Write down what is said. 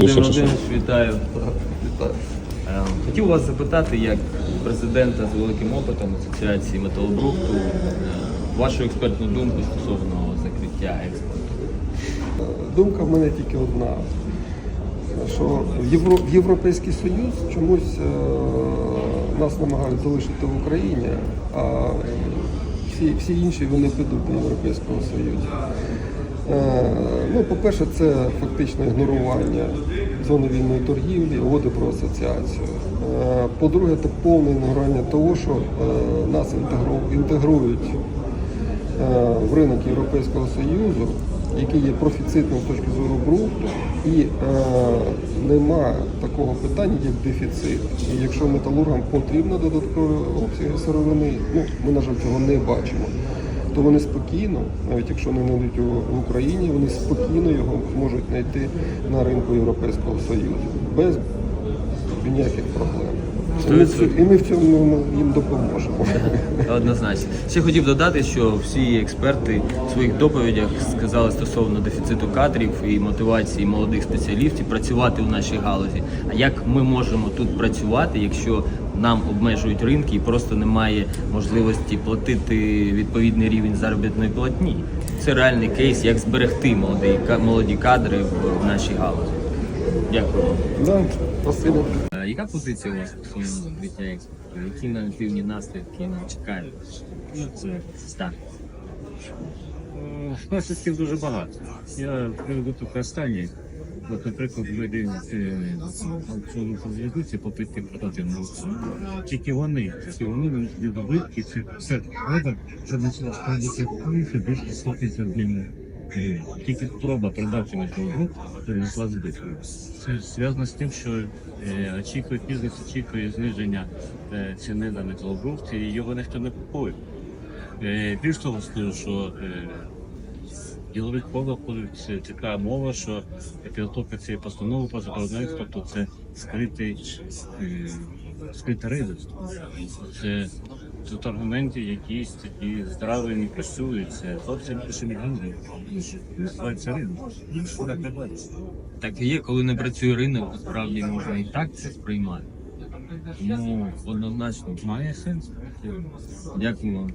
Володимир? Володимирович, вітаю. Е, Хотів вас запитати, як президента з великим опитом Асоціації металобрухту, е, вашу експертну думку стосовно закриття експорту. Думка в мене тільки одна, що в, Євро, в Європейський Союз чомусь е, нас намагають залишити в Україні, а всі, всі інші вони підуть до Європейського Союзу. Е, ну, по-перше, це фактично ігнорування зони вільної торгівлі, угоди про асоціацію. Е, по-друге, це повне ігнорування того, що е, нас інтегрують в ринок Європейського Союзу, який є профіцитним з точки зору брухту, і нема такого питання, як дефіцит. І якщо металургам потрібно додаткові обсяги сировини, ну ми на жаль цього не бачимо. То вони спокійно, навіть якщо не знайдуть в Україні, вони спокійно його зможуть знайти на ринку Європейського Союзу. Без ніяких проблем. І ми, в цьому- і ми в цьому їм допоможемо. Однозначно. Ще хотів додати, що всі експерти в своїх доповідях сказали стосовно дефіциту кадрів і мотивації молодих спеціалістів працювати в нашій галузі. А як ми можемо тут працювати, якщо нам обмежують ринки і просто немає можливості платити відповідний рівень заробітної платні? Це реальний кейс, як зберегти молоді, молоді кадри в нашій галузі. Дякую. Да, спасибо. Яка позиція у вас стосовно закриття експорту? Які негативні наслідки нам чекають? Це е, наслідків дуже багато. Я приведу тільки останні. От, наприклад, ми дивимося конституції попитки продати на аукціон. Тільки вони, тільки вони добитки, це все треба, що почала складати більше 100 тисяч гривень. Тільки продати на цього принесла збитки. Це зв'язано з тим, що е, очікує бізнес, очікує зниження е, ціни на металобрухт, і його ніхто не купує. Е, Більш того, скажу, що е, ділових колах ходить така мова, що підготовка цієї постанови по заборону експорту це скритий е, скрите рейдерство. Це тут аргументи якісь такі здраві не працюються. Зовсім більше мільйонів. Називається ринок. Так і є, коли не працює ринок, насправді можна і так це сприймати. Тому однозначно Має сенс. дякую вам.